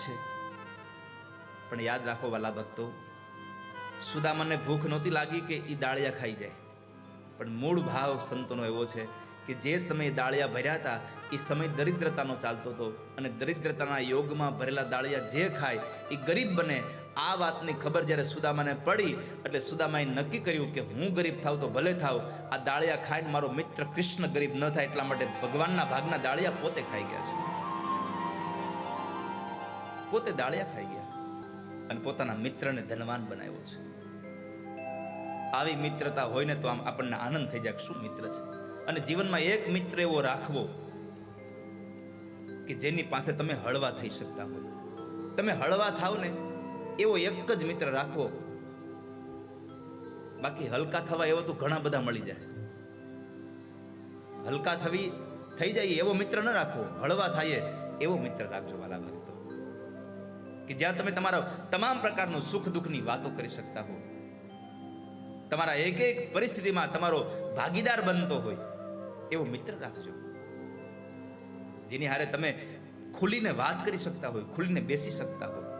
છે. પણ યાદ રાખો વાલા ભક્તો, સુદામાને ભૂખ નહોતી લાગી કે એ દાળિયા ખાઈ જાય. પણ મૂળ ભાવ સંતોનો એવો છે કે જે સમયે દાળિયા ભર્યા હતા એ સમય દરિદ્રતાનો ચાલતો હતો અને દરિદ્રતાના યોગમાં ભરેલા દાળિયા જે ખાય એ ગરીબ બને. આ વાતની ખબર જ્યારે સુદામાને પડી, એટલે સુદામાએ નક્કી કર્યું કે હું ગરીબ થાવ તો ભલે થાવ આ દાળિયા ખાઈને મારો મિત્ર કૃષ્ણ ગરીબ ન થાય એટલા માટે ભગવાનના ભાગના દાળિયા પોતે ખાઈ ગયા છે. પોતે દાળિયા ખાઈ ગયા અને પોતાના મિત્રને ધનવાન બનાવ્યો છે. આવી મિત્રતા હોય ને તો આમ આપણને આનંદ થઈ જાય શું મિત્ર છે? અને જીવનમાં એક મિત્ર એવો રાખવો કે જેની પાસે તમે હળવા થઈ શકતા હોય. તમે હળવા થાવ ને એવો એક જ મિત્ર રાખવો. બાકી હલકા થવા એવો તો ઘણા બધા મળી જાય. હલકા થવી, થઈ જાય એવો મિત્ર ન રાખવો. હળવા થાય એવો મિત્ર રાખજો વાલા ભક્તો કે જ્યાં તમે તમારા તમામ પ્રકારનું સુખ દુઃખની વાતો કરી શકતા હો. તમારા એક એક પરિસ્થિતિમાં તમારો ભાગીદાર બનતો હોય, એવો મિત્ર રાખજો. જેની હારે તમે ખુલીને વાત કરી શકતા હોય, ખુલીને બેસી શકતા હોય